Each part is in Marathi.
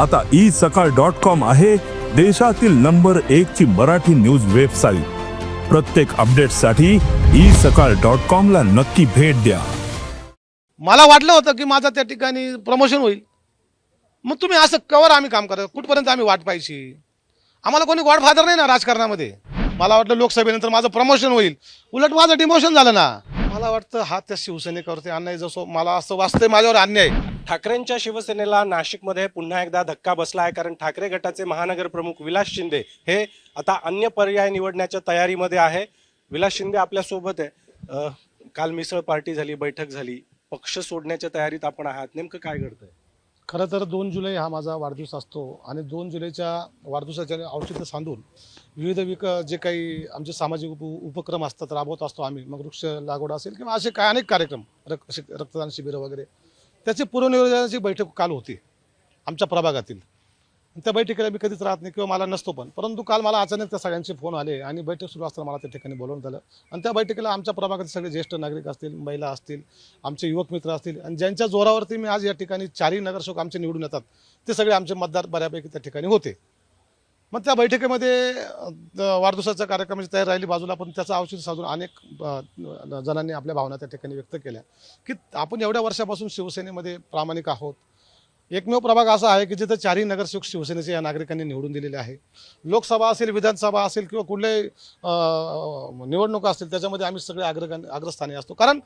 आता ई सकाळ डॉट कॉम आहे देशातील नंबर एक ची मराठी न्यूज वेबसाईट. प्रत्येक अपडेटसाठी ई सकाळ डॉट कॉम ला नक्की भेट द्या. मला वाटलं होतं की माझं त्या ठिकाणी प्रमोशन होईल. मग तुम्ही असं कवर आम्ही काम करा कुठपर्यंत आम्ही वाट पाहिजे आम्हाला कोणी गॉडफादर नाही ना राजकारणामध्ये? मला वाटलं लोकसभेनंतर माझं प्रमोशन होईल. उलट माझं डिमोशन झालं ना. मला वाटतं हा त्या शिवसेनेकरते अन्याय जसं मला असं वाचतंय माझ्यावर अन्याय. ठाकरेंच्या शिवसेनेला नाशिकमध्ये पुन्हा एकदा धक्का बसला आहे कारण ठाकरे गटाचे महानगर प्रमुख विलास शिंदे हे आता अन्य पर्याय निवडण्याच्या तयारीमध्ये आहे. विलास शिंदे आपल्यासोबत आहे. काल मिसळ पार्टी झाली बैठक झाली पक्ष सोडण्याच्या तयारीत आपण आहात. नेमकं काय घडतंय? खरं तर दोन जुलै हा माझा वाढदिवस असतो आणि दोन जुलैच्या वाढदिवसाच्या औचित्य सांधून विविध विक जे काही आमचे सामाजिक उप उपक्रम असतात राबवत असतो आम्ही मग वृक्ष लागवड असेल किंवा असे काय अनेक कार्यक्रम रक्त रक्तदान शिबिरं वगैरे त्याची पूर्वनियोजनाची बैठक काल होती आमच्या प्रभागातील. त्या बैठकीला मी कधीच राहत नाही किंवा मला नसतो पण. परंतु काल मला अचानक त्या सगळ्यांचे फोन आले आणि बैठक सुरू असताना मला त्या ठिकाणी बोलवण्यात आलं. आणि त्या बैठकीला आमच्या प्रभागातील सगळे ज्येष्ठ नागरिक असतील महिला असतील आमचे युवक मित्र असतील आणि ज्यांच्या जोरावरती मी आज या ठिकाणी चारही नगरसेवक आमचे निवडून येतात ते सगळे आमचे मतदार बऱ्यापैकी त्या ठिकाणी होते. मग त्या बैठकीमध्ये वाढदिवसाचा वाढदिवसाच्या कार्यक्रमाची तयारी राहिली. बाजूला पण त्याचा औषध साधून अनेक जणांनी आपल्या भावना त्या ठिकाणी व्यक्त केल्या. की आपण एवढ्या वर्षापासून शिवसेनेमध्ये प्रामाणिक आहोत. एकमेव प्रभाग असा आहे की जिथं चारही नगरसेवक शिवसेनेचे या नागरिकांनी निवडून दिलेले आहे. लोकसभा असेल विधानसभा असेल किंवा कुठल्याही निवडणुका असतील त्याच्यामध्ये आम्ही सगळे अग्र अग्रस्थानी असतो. कारण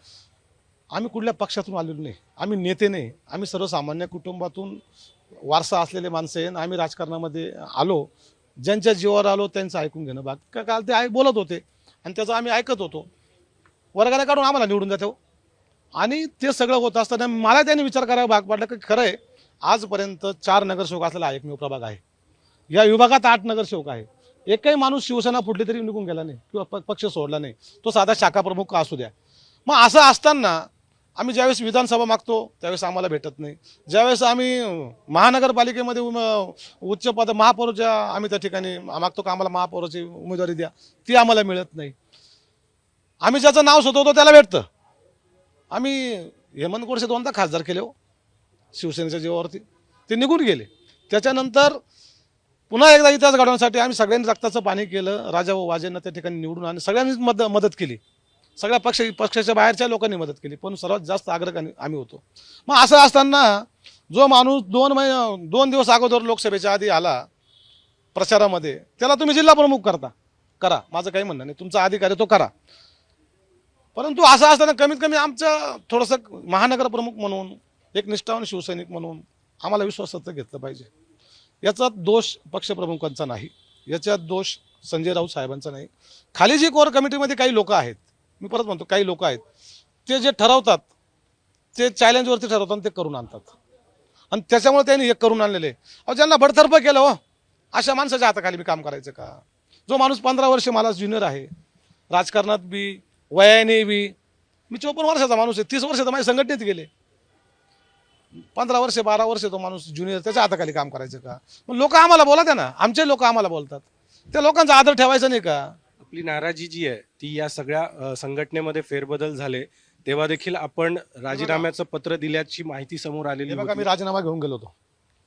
आम्ही कुठल्या पक्षातून आलेलो नाही आम्ही नेते नाही आम्ही सर्वसामान्य कुटुंबातून वारसा असलेले माणसं आहे आणि आम्ही राजकारणामध्ये आलो. ज्यांच्या जीवावर आलो त्यांचं ऐकून घेणं भाग काल ते ऐक बोलत होते आणि त्याचं आम्ही ऐकत होतो. वर्गाला काढून आम्हाला निवडून जातो हो. आणि ते सगळं होत असताना मला त्यांनी विचार करायला भाग पाडला की खरं आहे आजपर्यंत चार नगरसेवक असलेला हा एकमेव प्रभाग आहे. या विभागात आठ नगरसेवक आहे. एकही माणूस शिवसेना फुटली तरी निघून गेला नाही किंवा प- पक्ष सोडला नाही. तो साधा शाखा प्रमुख का असू द्या. मग असं असताना आम्ही ज्यावेळेस विधानसभा मागतो त्यावेळेस आम्हाला भेटत नाही. ज्यावेळेस आम्ही महानगरपालिकेमध्ये उम- उच्च पद महापौरच्या आम्ही त्या ठिकाणी मागतो का आम्हाला महापौराची उमेदवारी द्या ती आम्हाला मिळत नाही. आम्ही ज्याचं नाव सुचवतो त्याला भेटतं. आम्ही हेमंत गोडसे दोनदा खासदार केले हो. शिवसेनेच्या जीवावरती. ते निघून गेले. त्याच्यानंतर पुन्हा एकदा इतिहास घडवण्यासाठी आम्ही सगळ्यांनी रक्ताचं पाणी केलं. राजा व वाजेंना त्या ठिकाणी निवडून आणि सगळ्यांनीच मद मदत केली. सगळ्या पक्ष पक्षाच्या बाहेरच्या लोकांनी मदत केली. पण सर्वात जास्त आग्रह आम्ही होतो. मग असं असताना जो माणूस दोन महिने दोन दिवस अगोदर लोकसभेच्या आधी आला प्रचारामध्ये त्याला तुम्ही जिल्हा प्रमुख करता. करा. माझं काही म्हणणं नाही. तुमचा अधिकार आहे तो करा. परंतु असं असताना कमीत कमी आमचं थोडंसं महानगर प्रमुख म्हणून एक निष्ठावान शिवसैनिक म्हणून आम्हाला विश्वासात घेतलं पाहिजे. याचा दोष पक्षप्रमुखांचा नाही. याच्यात दोष संजय राऊत साहेबांचा नाही. खाली जी कोर कमिटीमध्ये काही लोक आहेत मी परत म्हणतो काही लोक आहेत ते जे ठरवतात ते चॅलेंजवरती ठरवतात आणि ते करून आणतात. आणि त्याच्यामुळे त्यांनी एक करून आणलेले. अहो ज्यांना बडतर्फ केलं हो अशा माणसाच्या हाताखाली मी काम करायचं का? जो माणूस पंधरा वर्ष मला ज्युनियर आहे राजकारणात बी वयाने बी मी चोपन्न वर्षाचा माणूस आहे तीस वर्षाचा माझ्या संघटनेत गेले. पंधरा वर्ष बारा वर्ष तो माणूस ज्युनियर त्याच्या हाताखाली काम करायचं का? मग लोक आम्हाला बोलत आहे ना आमचे लोक आम्हाला बोलतात. त्या लोकांचा आदर ठेवायचा नाही का? आपली नाराजी जी आहे ती या सगळ्या संघटनेमध्ये फेरबदल झाले तेव्हा देखील आपण राजीनाम्याचं पत्र दिल्याची माहिती समोर आलेली बघा. मी राजीनामा घेऊन गेलो होतो.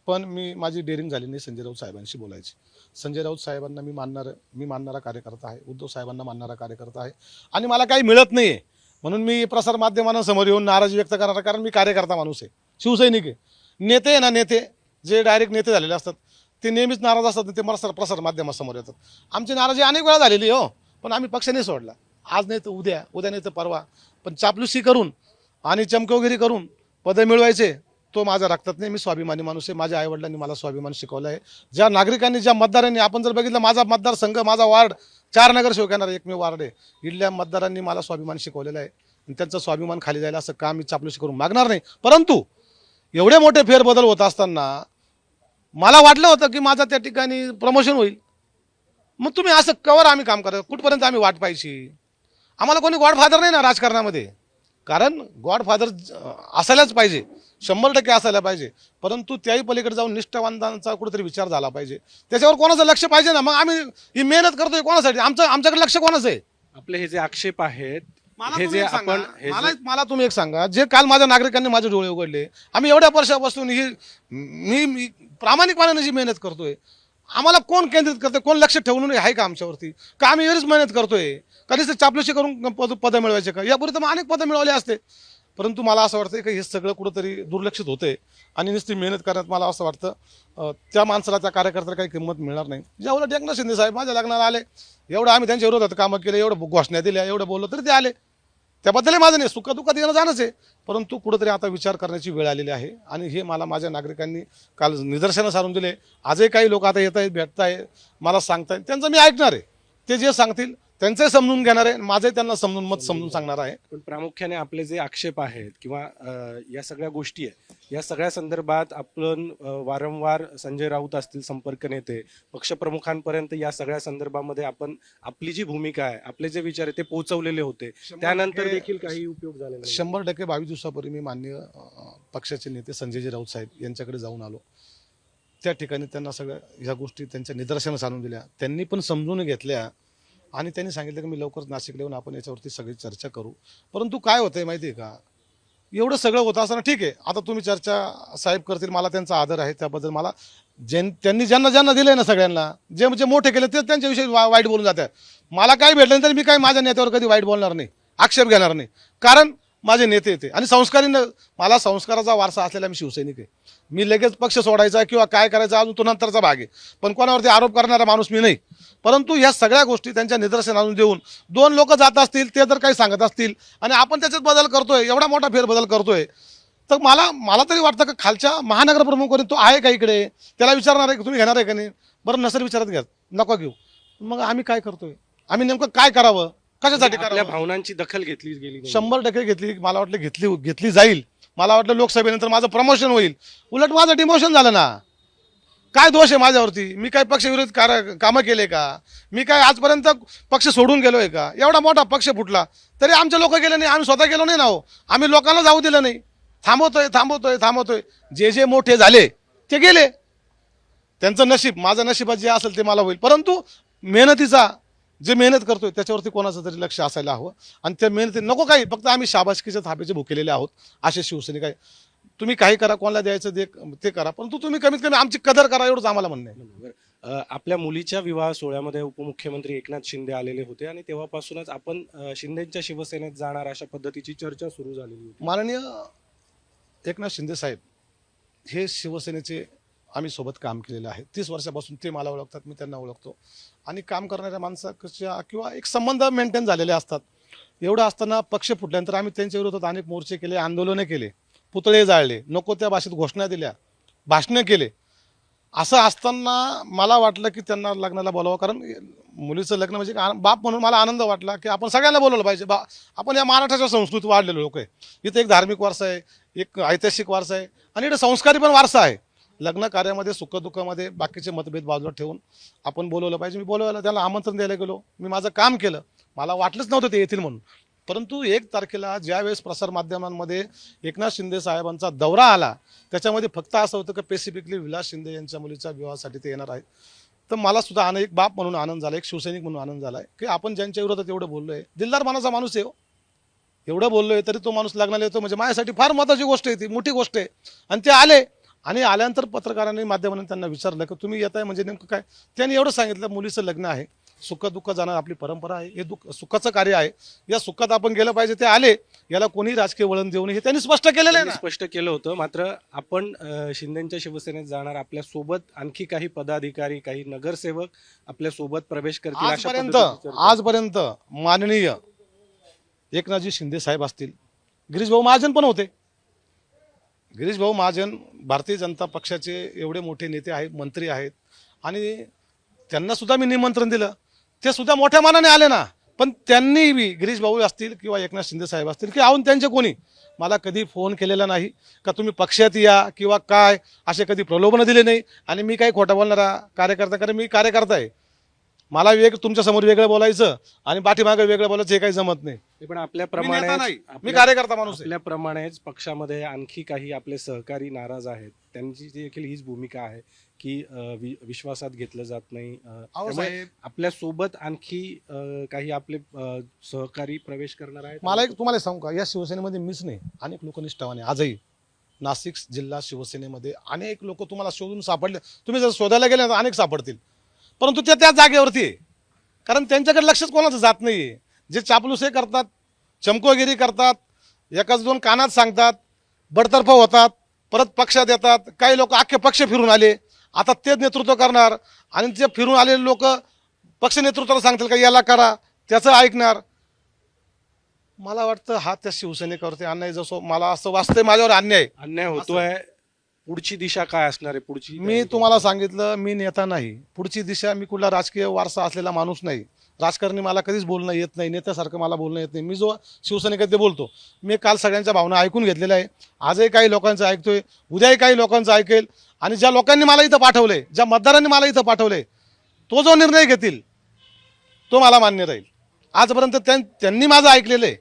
पण मी माझी डेअरिंग झाली नाही संजय राऊत साहेबांशी बोलायची. संजय राऊत साहेबांना मी मानणार मी मानणारा कार्यकर्ता आहे. उद्धव साहेबांना मानणारा कार्यकर्ता आहे. आणि मला काही मिळत नाही म्हणून मी प्रसार माध्यमांसमोर येऊन नाराजी व्यक्त करणार कारण मी कार्यकर्ता माणूस आहे. शिवसैनिक आहे. नेते आहे ना नेते जे डायरेक्ट नेते झालेले असतात ते नेहमीच नाराज असतात आणि ते मला प्रसार माध्यमासमोर येतात. आमची नाराजी अनेक वेळा झालेली आहे, हो. पण आम्ही पक्ष नाही सोडला. आज नाही तर उद्या उद्या नाही तर परवा. पण चापलुसी करून आणि चमकोगिरी करून पदं मिळवायचे तो माझ्या रक्तात नाही. मी स्वाभिमानी माणूस आहे. माझ्या आईवडिलांनी मला स्वाभिमान शिकवलं आहे. ज्या नागरिकांनी ज्या मतदारांनी आपण जर बघितलं माझा मतदारसंघ माझा वार्ड चार नगरसेवक येणार एकमेव वार्ड आहे. इथल्या मतदारांनी मला स्वाभिमान शिकवलेला आहे. आणि त्यांचा स्वाभिमान खाली जायला असं काम मी चापलुशी करून मागणार नाही? परंतु एवढे मोठे फेरबदल होत असताना मला वाटलं होतं की माझा त्या ठिकाणी प्रमोशन होईल. मग तुम्ही असं कवर आम्ही काम करा कुठपर्यंत आम्ही वाट पाहिजे आम्हाला कोणी गॉडफादर नाही ना राजकारणामध्ये. कारण गॉडफादर असायलाच पाहिजे. शंभर टक्के असायला पाहिजे. परंतु त्याही पलीकडे जाऊन निष्ठावंतांचा कुठेतरी विचार झाला पाहिजे. त्याच्यावर कोणाचं लक्ष पाहिजे ना? मग आम्ही ही मेहनत करतोय कोणासाठी? आमचं आमच्याकडे लक्ष कोणाचं आहे? आपले हे जे आक्षेप आहेत मला हे तुम्ही जे एक सांगा, आपण हे मला जे- मला तुम्ही एक सांगा. जे काल माझ्या नागरिकांनी माझे डोळे उघडले आम्ही एवढ्या वर्षापासून ही मी मी प्रामाणिकपणाने जी मेहनत करतोय आम्हाला कोण केंद्रित करतोय कोण लक्ष ठेवून आहे का आमच्यावरती? का आम्ही एवढीच मेहनत करतोय? कधीच चापलूशी करून पद पदं मिळवायचे का? यापूर्वी तर मग अनेक पदं मिळवले असते. परंतु मला असं वाटतं की हे सगळं कुठंतरी दुर्लक्षित होतंय आणि नुसती मेहनत करण्यात मला असं वाटतं अं, त्या माणसाला त्या कार्यकर्त्याला काही किंमत मिळणार नाही. जेवढं एकनाथ शिंदे साहेब माझ्या लग्नाला आले एवढं आम्ही त्यांच्या विरोधात कामं केले एवढं घोषणा दिल्या एवढं बोललो तरी ते आले. त्याबद्दलही माझं नाही. सुख दुःखात येणं जाणंच आहे. परंतु कुठंतरी आता विचार करण्याची वेळ आलेली आहे. आणि हे मला माझ्या नागरिकांनी काल निदर्शनं सारून दिले. आजही काही लोक आता येत आहेत भेटत आहे मला सांगतायत. त्यांचं मी ऐकणार आहे. ते जे सांगतील त्यांचंही समजून घेणार आहे माझंही त्यांना समजून मत समजून सांगणार आहे. पण प्रामुख्याने आपले जे आक्षेप आहेत किंवा अ, या सगळ्या गोष्टी आहेत या सगळ्या संदर्भात आपण अ, वारंवार संजय राऊत असतील संपर्क नेते पक्षप्रमुखांपर्यंत या सगळ्या संदर्भामध्ये आपण आपली जी भूमिका आहे आपले जे विचार आहे ते पोहोचवलेले होते. त्यानंतर देखील काही उपयोग झालेला नाही. शंभर टक्के बावीस दिवसापूर्वी मी मान्य अं, पक्षाचे नेते संजयजी राऊत साहेब यांच्याकडे जाऊन आलो. त्या ठिकाणी त्यांना सगळ्या ह्या गोष्टी त्यांच्या निदर्शनास आणून दिल्या. त्यांनी पण समजून घेतल्या आणि त्यांनी सांगितलं की मी लवकरच नाशिकला येऊन आपण याच्यावरती सगळी चर्चा करू. परंतु काय होतंय माहिती आहे का? एवढं सगळं होतं असताना ठीक आहे. आता तुम्ही चर्चा साहेब करतील मला त्यांचा आदर आहे त्याबद्दल मला ज्यां त्यांनी ज्यांना ज्यांना दिलंय ना सगळ्यांना जे जे मोठे केले ते त्यांच्याविषयी वा- वाईट बोलून जातात. मला काय भेटलं नाही मी काय माझ्या नेत्यावर कधी वाईट बोलणार नाही आक्षेप घेणार नाही. कारण माझे नेते येते आणि संस्कारी मला संस्काराचा वारसा असलेला मी शिवसैनिक आहे. मी लगेच पक्ष सोडायचा किंवा काय करायचा अजून तो नंतरचा भाग आहे. पण कोणावरती आरोप करणारा माणूस मी नाही. परंतु ह्या सगळ्या गोष्टी त्यांच्या निदर्शनातून आणून देऊन दोन लोक जात असतील ते जर काही सांगत असतील आणि आपण त्याच्यात बदल करतोय एवढा मोठा फेरबदल करतोय तर मला मला तरी वाटतं का खालच्या महानगर प्रमुखांनी तो आहे का इकडे? त्याला विचारणार आहे की? तुम्ही घेणार आहे का नाही? बरं नसेल विचारत घ्या. नको घेऊ. मग आम्ही काय करतोय? आम्ही नेमकं काय करावं? कशासाठी आपल्या करावं? भावनांची दखल घेतली गेली नाही. शंभर टक्के घेतली मला वाटलं घेतली घेतली जाईल. मला वाटलं लोकसभेनंतर माझं प्रमोशन होईल. उलट माझं डिमोशन झालं ना. काय दोष आहे माझ्यावरती? मी काय पक्षविरोधी कार कामं केले का? मी काय आजपर्यंत पक्ष सोडून गेलोय का? एवढा मोठा पक्ष फुटला. तरी आमचे लोक गेले नाही आम्ही स्वतः गेलो नाही ना हो. आम्ही लोकांना जाऊ दिलं नाही. थांबवतोय थांबवतोय थांबवतोय. जे जे मोठे झाले ते गेले. त्यांचं नशीब माझं नशिबात जे असेल ते मला होईल. परंतु मेहनतीचा जे मेहनत करतोय त्याच्यावरती कोणाचं तरी लक्ष असायला हवं. आणि त्या मेहनती नको काही फक्त आम्ही शाबासकीच्या थापेचे भुकेलेले आहोत असे शिवसैनिक आहे तुम्ही काही करा कोणाला द्यायचं दे ते करा परंतु तुम्ही कमीत कमी आमची कदर करा एवढंच आम्हाला म्हणणं आहे. आपल्या मुलीच्या विवाह सोहळ्यामध्ये उपमुख्यमंत्री एकनाथ शिंदे आलेले होते आणि तेव्हापासूनच आपण शिंदेच्या शिवसेनेत जाणार अशा पद्धतीची चर्चा सुरू झालेली होती. माननीय एकनाथ शिंदे साहेब हे शिवसेनेचे आम्ही सोबत काम केलेलं आहे. तीस वर्षापासून ते मला ओळखतात मी त्यांना ओळखतो. आणि काम करणाऱ्या माणसाच्या किंवा एक संबंध मेंटेन झालेले असतात. एवढं असताना पक्ष फुटल्यानंतर आम्ही त्यांच्या विरोधात अनेक मोर्चे केले आंदोलने केले पुतळे जाळले नको त्या भाषेत घोषणा दिल्या भाषणं केले. असं असताना मला वाटलं की त्यांना लग्नाला बोलावं कारण मुलीचं लग्न म्हणजे बाप म्हणून मला आनंद वाटला की आपण सगळ्यांना बोलवलं पाहिजे. बा आपण या महाराष्ट्राच्या संस्कृतीत वाढलेलो लोक आहे. इथं एक धार्मिक वारसा आहे एक ऐतिहासिक वारसा आहे आणि इथं संस्कारी पण वारसा आहे. लग्न कार्यामध्ये सुखदुःखामध्ये बाकीचे मतभेद बाजूला ठेवून आपण बोलवलं पाहिजे. मी बोलवायला त्याला आमंत्रण द्यायला गेलो. मी माझं काम केलं. मला वाटलंच नव्हतं ते येतील म्हणून. परंतु एक तारखेला ज्यावेळेस प्रसारमाध्यमांमध्ये एकनाथ शिंदे साहेबांचा दौरा आला त्याच्यामध्ये फक्त असं होतं की स्पेसिफिकली विलास शिंदे यांच्या मुलीच्या विवाहासाठी ते येणार आहेत. तर मला सुद्धा आनंद एक बाप म्हणून आनंद झाला एक शिवसैनिक म्हणून आनंद झाला की आपण ज्यांच्या विरोधात एवढं आहे दिलदार मानाचा माणूस आहे हो. एवढं आहे तरी तो माणूस लग्नाला येतो म्हणजे माझ्यासाठी फार महत्वाची गोष्ट आहे ती मोठी गोष्ट आहे. आणि ते आले. आणि आल्यानंतर पत्रकारांनी माध्यमांनी त्यांना विचारलं की तुम्ही येत आहे म्हणजे नेमकं काय? त्यांनी एवढं सांगितलं मुलीचं लग्न आहे सुख दुःख जाणं आपली परंपरा आहे हे दुःख सुखाचं कार्य आहे. या सुखात आपण गेलं पाहिजे ते आले. याला कोणी राजकीय वळण देऊ नये हे त्यांनी स्पष्ट केलेलं आहे स्पष्ट केलं होतं. मात्र आपण शिंदेच्या शिवसेनेत जाणार आपल्यासोबत आणखी काही पदाधिकारी काही नगरसेवक आपल्यासोबत प्रवेश करतील आजपर्यंत. आजपर्यंत माननीय एकनाथजी शिंदे साहेब असतील. गिरीश भाऊ महाजन पण होते. गिरीश भाऊ महाजन भारतीय जनता पक्षाचे एवढे मोठे नेते आहेत मंत्री आहेत. आणि त्यांनासुद्धा मी निमंत्रण दिलं. ते सुद्धा मोठ्या मानाने आले ना. पण त्यांनी बी गिरीश भाऊ असतील किंवा एकनाथ शिंदे साहेब असतील की आहून त्यांचे कोणी मला कधी फोन केलेला नाही. का तुम्ही पक्षात या किंवा काय असे कधी प्रलोभनं दिले नाही. आणि मी काही खोटा बोलणारा कार्यकर्ता कारण मी कार्यकर्ता आहे. मला वेग तुमच्यासमोर वेगळं बोलायचं आणि पाठीमागे वेगळं बोलायचं हे काही जमत नाही. हे पण मी नेता आपल्याप्रमाणे मी आपल्या- कार्यकर्ता माणूस आहे. आपल्याप्रमाणेच पक्षामध्ये आणखी काही आपले सहकारी नाराज आहेत. त्यांची देखील हीच भूमिका आहे की अ, वि- विश्वासात घेतलं जात नाही. अ, अहो त्यामुळे साहेब, आपल्यासोबत आणखी अ, काही आपले अ, सहकारी प्रवेश करणार आहेत? मला एक तुम्हाला सांगू का? या शिवसेनेमध्ये मीच नाही अनेक लोक निष्ठावाने आजही. नाशिक जिल्हा शिवसेनेमध्ये अनेक लोक तुम्हाला शोधून सापडले. तुम्ही जर शोधायला गेले तर अनेक सापडतील. परंतु ते त्या जागेवरती आहे. कारण त्यांच्याकडे लक्षच कोणाचं जात नाही आहे जे चापलुसे करतात चमकोगिरी करतात एकाच दोन कानात सांगतात बडतर्फ होतात परत पक्षात येतात काही लोक अख्खे पक्ष फिरून आले. आता ते नेतृत्व करणार आणि जे फिरून आलेले लोक पक्ष नेतृत्वाला सांगतील का याला करा त्याचं ऐकणार. मला वाटतं हा त्या शिवसैनिकावरती अन्याय जसं मला असं वाटतंय माझ्यावर अन्याय. अन्याय होतोय. पुढची दिशा काय असणार आहे? पुढची मी तुम्हाला सांगितलं मी नेता नाही. पुढची दिशा मी कुठला राजकीय वारसा असलेला माणूस नाही. राजकारणी मला कधीच बोलणं येत नाही नेत्यासारखं मला बोलणं येत नाही. मी जो शिवसैनिक आहे ते बोलतो. मी काल सगळ्यांच्या भावना ऐकून घेतलेल्या आहे. आजही काही लोकांचं ऐकतोय उद्याही काही लोकांचं ऐकेल. आणि ज्या लोकांनी मला इथं पाठवलंय ज्या मतदारांनी मला इथं पाठवलंय तो जो निर्णय घेतील तो मला मान्य राहील. आजपर्यंत त्यां- त्यांनी माझं ऐकलेलं आहे.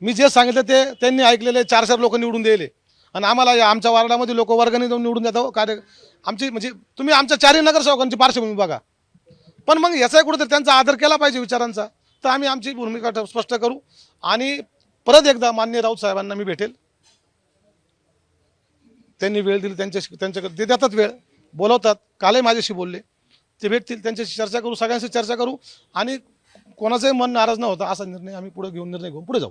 मी जे सांगितलं ते त्यांनी ऐकलेले चार चार लोक निवडून दिले आणि आम्हाला या आमच्या वार्डामध्ये लोक वर्गाने जाऊन निवडून जातो हो. कार्य आमची म्हणजे तुम्ही आमच्या चारही नगरसेवकांची पार्श्वभूमी बघा. पण मग याचाही कुठेतरी त्यांचा आदर केला पाहिजे विचारांचा. तर आम्ही आमची भूमिका स्पष्ट करू. आणि परत एकदा मान्य राऊत साहेबांना मी भेटेल. त्यांनी वेळ दिली त्यांच्याशी त्यांच्याकडे ते देतात वेळ. बोलवतात. कालही माझ्याशी बोलले. ते भेटतील. त्यांच्याशी चर्चा करू. सगळ्यांशी चर्चा करू. आणि कोणाचंही मन नाराज न होता असा निर्णय आम्ही पुढे घेऊन निर्णय घेऊन पुढे जाऊ.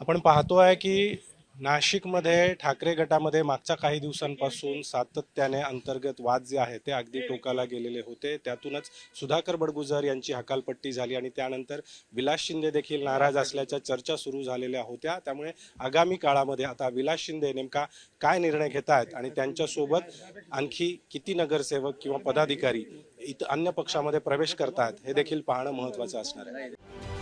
आपण पाहतो आहे की नाशिकमध्ये ठाकरे गटामध्ये मागच्या काही दिवसांपासून सातत्याने अंतर्गत वाद जे आहे ते अगदी टोकाला गेलेले होते. त्यातूनच सुधाकर बडगुजर यांची हकालपट्टी झाली आणि त्यानंतर विलास शिंदे देखील नाराज असल्याच्या चर्चा सुरू झालेल्या होत्या. त्यामुळे आगामी काळामध्ये आता विलास शिंदे नेमका काय निर्णय घेत आहेत आणि त्यांच्यासोबत आणखी किती नगरसेवक किंवा पदाधिकारी इथं अन्य पक्षामध्ये प्रवेश करतात हे देखील पाहणं महत्वाचं असणार आहे.